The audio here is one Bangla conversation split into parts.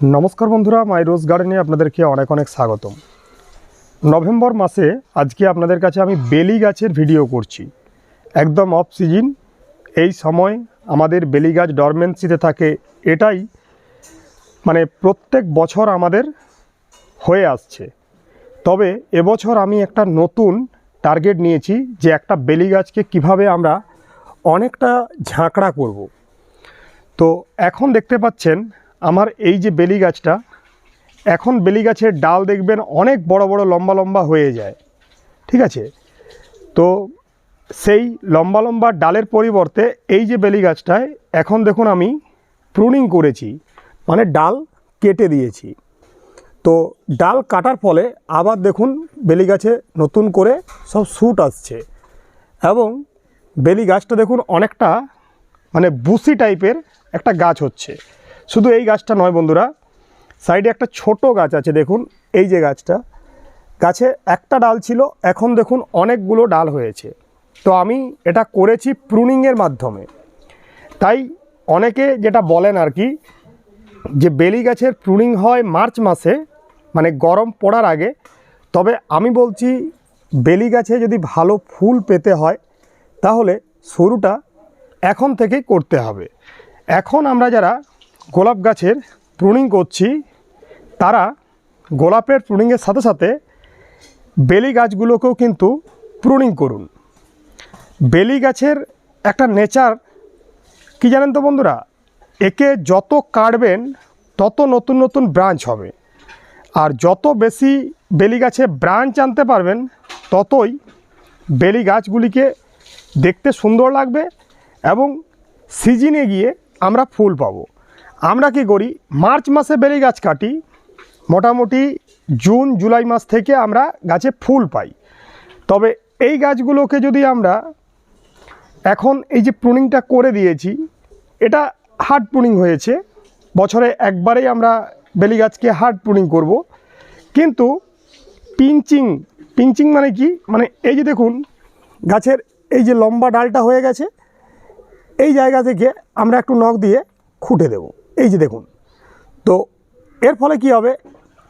নমস্কার বন্ধুরা মাই রোজ গার্ডেনে আপনাদেরকে অনেক অনেক স্বাগতম। নভেম্বর মাসে আজকে আপনাদের কাছে আমি বেলি গাছের ভিডিও করছি। একদম অফ সিজন এই সময় আমাদের বেলি গাছ ডরমেন্সিতে থাকে, এটাই মানে প্রত্যেক বছর আমাদের হয়ে আসছে। তবে এবছর আমি একটা নতুন টার্গেট নিয়েছি যে একটা বেলি গাছকে কীভাবে আমরা অনেকটা ঝাঁকড়া করব। তো এখন দেখতে পাচ্ছেন আমার এই যে বেলি গাছটা, এখন বেলি গাছের ডাল দেখবেন অনেক বড় বড় লম্বা লম্বা হয়ে যায়। ঠিক আছে? তো সেই লম্বা লম্বা ডালের পরিবর্তে এই যে বেলি গাছটায় এখন দেখুন আমি প্রুনিং করেছি মানে ডাল কেটে দিয়েছি। তো ডাল কাটার ফলে আবার দেখুন বেলি গাছে নতুন করে সব শ্যুট আসছে এবং বেলি গাছটা দেখুন অনেকটা মানে বুসি টাইপের একটা গাছ হচ্ছে। শুধু এই গাছটা নয় বন্ধুরা, সাইডে একটা ছোট গাছ আছে, দেখুন, এই যে গাছটা। গাছে একটা ডাল ছিল, এখন দেখুন অনেকগুলো ডাল হয়েছে। তো আমি এটা করেছি প্রুনিংয়ের মাধ্যমে। তাই অনেকে যেটা বলেন আর কি, যে বেলি গাছের প্রুনিং হয় মার্চ মাসে মানে গরম পড়ার আগে, তবে আমি বলছি বেলি গাছে যদি ভালো ফুল পেতে হয়, তাহলে শুরুটা এখন থেকেই করতে হবে। এখন আমরা যারা গোলাপ গাছের প্রুনিং করছি, তারা গোলাপের প্রুনিংয়ের সাথে সাথে বেলি গাছগুলোকেও কিন্তু প্রুনিং করুন। বেলি গাছের একটা নেচার কি জানেন তো বন্ধুরা? একে যত কাটবেন, তত নতুন নতুন ব্রাঞ্চ হবে। আর যত বেশি বেলি গাছে ব্রাঞ্চ আনতে পারবেন, ততই বেলি গাছগুলিকে দেখতে সুন্দর লাগবে এবং সিজনে গিয়ে আমরা ফুল পাবো। আমরা কি করি? মার্চ মাসে বেলি গাছ কাটি, মোটামুটি জুন, জুলাই মাস থেকে আমরা গাছে ফুল পাই। তবে এই গাছগুলোকে যদি আমরা এখন এই যে প্রুনিংটা করে দিয়েছি, এটা হার্ড প্রুনিং হয়েছে। বছরে একবারেই আমরা বেলি গাছকে হার্ড প্রুনিং করব। কিন্তু পিঞ্চিং পিঞ্চিং মানে কি? মানে এই যে দেখুন, গাছের এই যে লম্বা ডালটা হয়ে গেছে, এই জায়গা থেকে আমরা একটু নখ দিয়ে খুঁটে দেব। এই যে দেখুন, তো এর ফলে কি হবে?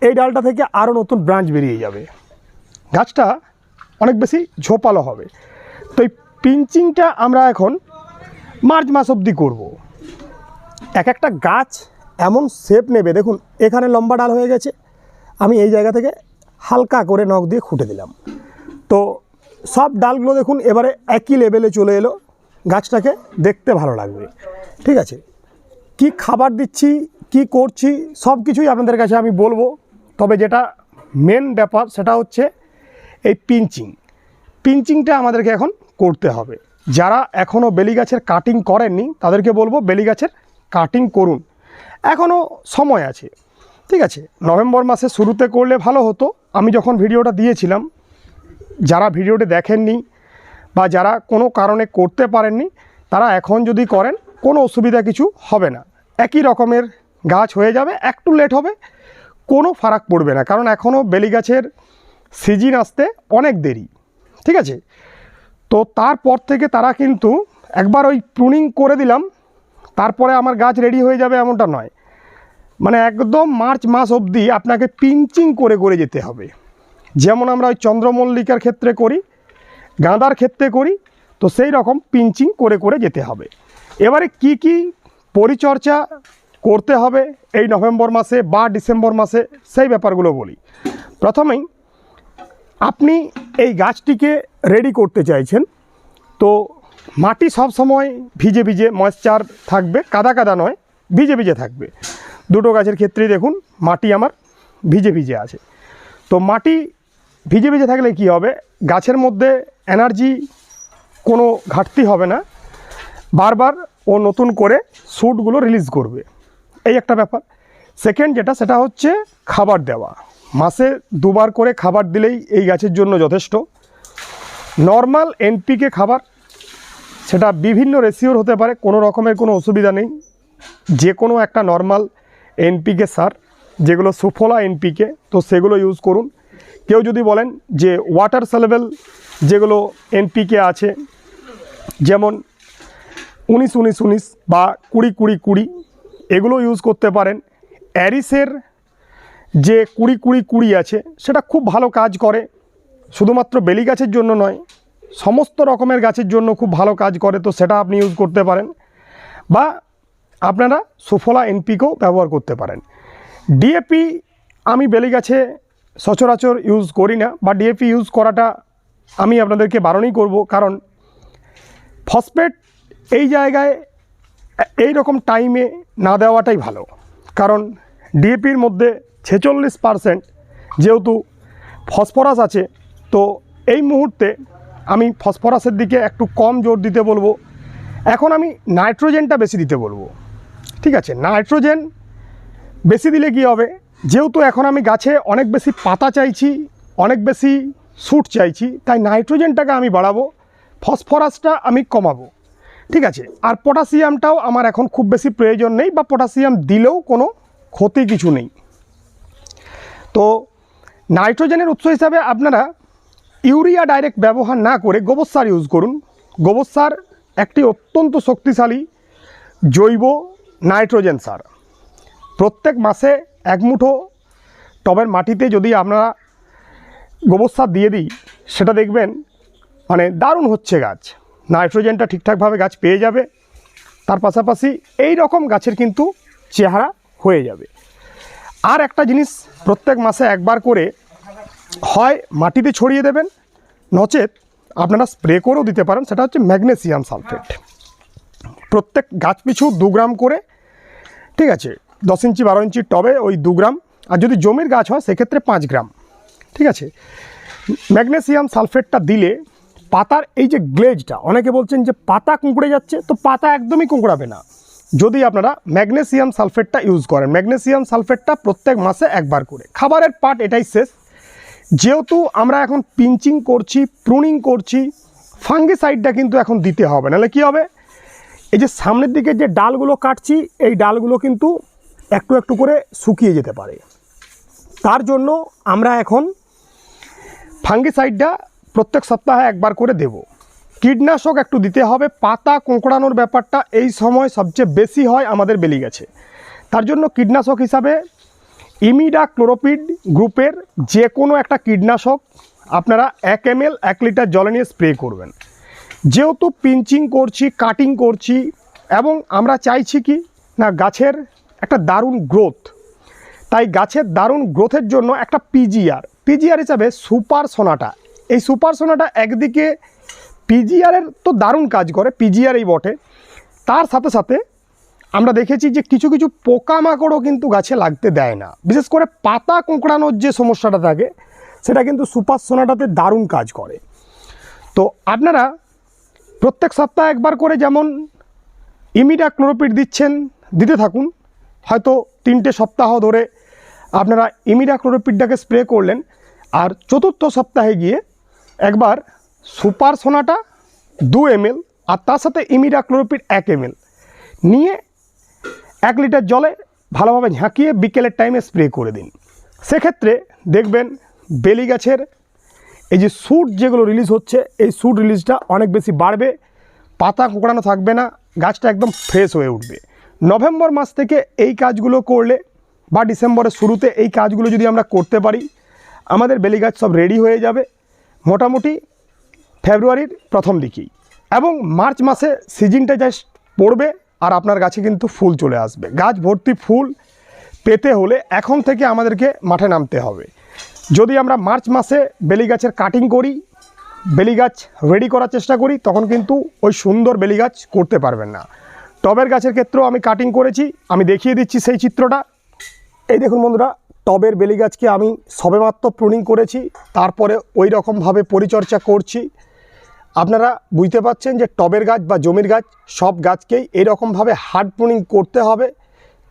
এই ডালটা থেকে আরও নতুন ব্রাঞ্চ বেরিয়ে যাবে। গাছটা অনেক বেশি ঝোপালো হবে। তো এই পিঞ্চিংটা আমরা এখন মার্চ মাস অবধি করব। এক একটা গাছ এমন শেপ নেবে। দেখুন, এখানে লম্বা ডাল হয়ে গেছে। আমি এই জায়গা থেকে হালকা করে নখ দিয়ে খুঁটে দিলাম। তো সব ডালগুলো দেখুন, এবারে একই লেভেলে চলে এলো। গাছটাকে দেখতে ভালো লাগবে। ঠিক আছে? কি খাবার দিচ্ছি, কি করছি সব কিছুই আপনাদের কাছে আমি বলব। তবে যেটা মেন ব্যাপার সেটা হচ্ছে এই পিঞ্চিং। পিঞ্চিংটা আমাদেরকে এখন করতে হবে। যারা এখনও বেলি গাছের কাটিং করেননি, তাদেরকে বলব বেলি গাছের কাটিং করুন। এখনও সময় আছে, ঠিক আছে? নভেম্বর মাসে শুরুতে করলে ভালো হতো। আমি যখন ভিডিওটা দিয়েছিলাম, যারা ভিডিওটি দেখেননি বা যারা কোনো কারণে করতে পারেননি, তারা এখন যদি করেন, কোনো অসুবিধা কিছু হবে না। একই রকমের গাছ হয়ে যাবে, একটু লেট হবে, কোনো ফারাক পড়বে না, কারণ এখনও বেলি গাছের সিজন আসতে অনেক দেরি, ঠিক আছে? তো তারপর থেকে তারা কিন্তু একবার ওই প্রুনিং করে দিলাম, তারপরে আমার গাছ রেডি হয়ে যাবে এমনটা নয়। মানে একদম মার্চ মাস অবধি আপনাকে পিঞ্চিং করে করে যেতে হবে। যেমন আমরা ওই চন্দ্রমল্লিকার ক্ষেত্রে করি, গাঁদার ক্ষেত্রে করি, তো সেই রকম পিঞ্চিং করে করে যেতে হবে। এবারে কি কি পরিচর্যা করতে হবে এই নভেম্বর মাসে বা ডিসেম্বর মাসে, সেই ব্যাপারগুলো বলি। প্রথমেই, আপনি এই গাছটিকে রেডি করতে চাইছেন, তো মাটি সব সময় ভিজে ভিজে ময়েশ্চার থাকবে, কাদা কাদা নয়, ভিজে ভিজে থাকবে। দুটো গাছের ক্ষেত্রেই দেখুন, মাটি আমার ভিজে ভিজে আছে। তো মাটি ভিজে ভিজে থাকলে কি হবে? গাছের মধ্যে এনার্জি কোনো ঘাটতি হবে না। বারবার ও নতুন করে স্যুটগুলো রিলিজ করবে। এই একটা ব্যাপার। সেকেন্ড যেটা, সেটা হচ্ছে খাবার দেওয়া। মাসে দুবার করে খাবার দিলেই এই গাছের জন্য যথেষ্ট। নর্মাল এনপিকে খাবার, সেটা বিভিন্ন রেশিওর হতে পারে, কোনো রকমের কোনো অসুবিধা নেই। যে কোনো একটা নর্মাল এনপিকে সার, যেগুলো সুফলা এনপিকে তো সেগুলো ইউজ করুন। কেউ যদি বলেন যে ওয়াটার সেলেবেল যেগুলো এনপিকে আছে, যেমন উনিশ উনিশ উনিশ বা কুড়ি কুড়ি কুড়ি এগুলো ইউজ করতে পারেন। অ্যারিসের যে কুড়ি কুড়ি কুড়ি আছে, সেটা খুব ভালো কাজ করে। শুধুমাত্র বেলি গাছের জন্য নয়, সমস্ত রকমের গাছের জন্য খুব ভালো কাজ করে, তো সেটা আপনি ইউজ করতে পারেন। বা আপনারা সুফলা এনপিকেও ব্যবহার করতে পারেন। ডিএপি আমি বেলি গাছে সচরাচর ইউজ করি না, বা ডিএপি ইউজ করাটা আমি আপনাদেরকে বারণই করব, কারণ ফসফেট এই জায়গায় এই রকম টাইমে না দেওয়াটাই ভালো। কারণ ডিএপির মধ্যে ছেচল্লিশ পারসেন্ট যেহেতু ফসফরাস আছে, তো এই মুহূর্তে আমি ফসফরাসের দিকে একটু কম জোর দিতে বলব। এখন আমি নাইট্রোজেনটা বেশি দিতে বলব। ঠিক আছে নাইট্রোজেন বেশি দিলে কি হবে? যেহেতু এখন আমি গাছে অনেক বেশি পাতা চাইছি, অনেক বেশি স্যুট চাইছি, তাই নাইট্রোজেনটাকে আমি বাড়াবো ফসফরাসটা আমি কমাবো। ঠিক আছে, আর পটাশিয়ামটাও আমার এখন খুব বেশি প্রয়োজন নেই বা পটাশিয়াম দিলেও কোনো ক্ষতি কিছু নেই। তো নাইট্রোজেনের উৎস হিসাবে আপনারা ইউরিয়া ডাইরেক্ট ব্যবহার না করে গোবর সার ইউজ করুন। গোবর সার একটি অত্যন্ত শক্তিশালী জৈব নাইট্রোজেন সার। প্রত্যেক মাসে এক মুঠো টবের মাটিতে যদি আপনারা গোবর সার দিয়ে দিই, সেটা দেখবেন মানে দারুণ হচ্ছে গাছ। নাইট্রোজেনটা ঠিকঠাকভাবে গাছ পেয়ে যাবে। তার পাশাপাশি এই রকম গাছের কিন্তু চেহারা হয়ে যাবে। আর একটা জিনিস প্রত্যেক মাসে একবার করে হয়, মাটিতে ছড়িয়ে দেবেন। নচেত আপনারা স্প্রে করেও দিতে পারেন, সেটা হচ্ছে ম্যাগনেসিয়াম সালফেট। প্রত্যেক গাছ পিছু দু গ্রাম করে, ঠিক আছে, দশ ইঞ্চি, বারো ইঞ্চি টবে ওই দু গ্রাম। আর যদি জমির গাছ হয়, সেক্ষেত্রে পাঁচ গ্রাম, ঠিক আছে। ম্যাগনেসিয়াম সালফেটটা দিলে পাতার এই যে গ্লেজটা, অনেকে বলছেন যে পাতা কুঁকড়ে যাচ্ছে, তো পাতা একদমই কুঁকড়াবে না। যদি আপনারা ম্যাগনেসিয়াম সালফেটটা ইউজ করেন, ম্যাগনেসিয়াম সালফেটটা প্রত্যেক মাসে একবার করে। খাবারের পার্ট এটাই শেষ। যেহেতু আমরা এখন পিঞ্চিং করছি প্রুনিং করছি, ফাঙ্গিসাইডটা কিন্তু এখন দিতে হবে, নাহলে কী হবে? এই যে সামনের দিকে যে ডালগুলো কাটছি, এই ডালগুলো কিন্তু একটু একটু করে শুকিয়ে যেতে পারে। তার জন্য আমরা এখন ফাঙ্গিসাইডটা প্রত্যেক সপ্তাহে একবার করে দেব। কীটনাশক একটু দিতে হবে, পাতা কোঁকড়ানোর ব্যাপারটা এই সময় সবচেয়ে বেশি হয় আমাদের বেলি গেছে তার জন্য কীটনাশক হিসাবে ইমিডা ক্লোরোপিড গ্রুপের যে কোনো একটা কীটনাশক আপনারা এক এম এল এক লিটার জলে নিয়ে স্প্রে করবেন। যেহেতু পিঞ্চিং করছি, কাটিং করছি, এবং আমরা চাইছি কি না গাছের একটা দারুণ গ্রোথ। তাই গাছের দারুণ গ্রোথের জন্য একটা পিজিআর পিজিআর হিসাবে সুপার সোনাটা এই সুপার সোনাটা একদিকে পিজিআরের তো দারুণ কাজ করে পিজিআর এই বটে। তার সাথে সাথে আমরা দেখেছি যে কিছু কিছু পোকামাকড়ও কিন্তু গাছে লাগতে দেয় না। বিশেষ করে পাতা কোঁকড়ানোর যে সমস্যাটা থাকে, সেটা কিন্তু সুপার সোনাটাতে দারুণ কাজ করে। তো আপনারা প্রত্যেক সপ্তাহে একবার করে যেমন ইমিডা ক্লোরোপিড দিচ্ছেন, দিতে থাকুন। হয়তো তিনটে সপ্তাহ ধরে আপনারা ইমিডা ক্লোরোপিডটাকে স্প্রে করলেন। আর চতুর্থ সপ্তাহে গিয়ে একবার সুপার সোনাটা দু এমএল আর তার সাথে ইমিডা ক্লোরোপিড এক এমএল নিয়ে এক লিটার জলে ভালোভাবে ঝাঁকিয়ে বিকেলের টাইমে স্প্রে করে দিন। সেক্ষেত্রে দেখবেন বেলি গাছের এই যে স্যুট যেগুলো রিলিজ হচ্ছে, এই স্যুট রিলিজটা অনেক বেশি বাড়বে, পাতা কোঁকড়ানো থাকবে না, গাছটা একদম ফ্রেশ হয়ে উঠবে। নভেম্বর মাস থেকে এই কাজগুলো করলে বা ডিসেম্বরের শুরুতে এই কাজগুলো যদি আমরা করতে পারি, আমাদের বেলি গাছ সব রেডি হয়ে যাবে। মোটামুটি ফেব্রুয়ারির প্রথম দিকেই। এবং মার্চ মাসে সিজনটা জাস্ট পড়বে আর আপনার গাছে কিন্তু ফুল চলে আসবে। গাছ ভর্তি ফুল পেতে হলে এখন থেকে আমাদেরকে মাঠে নামতে হবে। যদি আমরা মার্চ মাসে বেলি গাছের কাটিং করি, বেলি গাছ রেডি করার চেষ্টা করি, তখন কিন্তু ওই সুন্দর বেলি গাছ করতে পারবেন না। টবের গাছের ক্ষেত্রেও আমি কাটিং করেছি, আমি দেখিয়ে দিচ্ছি সেই চিত্রটা। এই দেখুন বন্ধুরা টবের বেলি গাছকে আমি সবেমাত্র প্রুনিং করেছি, তারপরে ওই রকমভাবে পরিচর্যা করছি। আপনারা বুঝতে পারছেন যে টবের গাছ বা জমির গাছ, সব গাছকেই এরকমভাবে হার্ড প্রুনিং করতে হবে।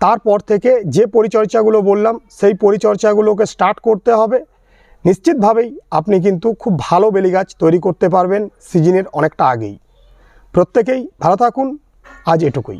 তারপর থেকে যে পরিচর্যাগুলো বললাম, সেই পরিচর্যাগুলোকে স্টার্ট করতে হবে। নিশ্চিতভাবেই আপনি কিন্তু খুব ভালো বেলি গাছ তৈরি করতে পারবেন সিজনের অনেকটা আগেই। প্রত্যেকেই ভালো থাকুন, আজ এটুকুই।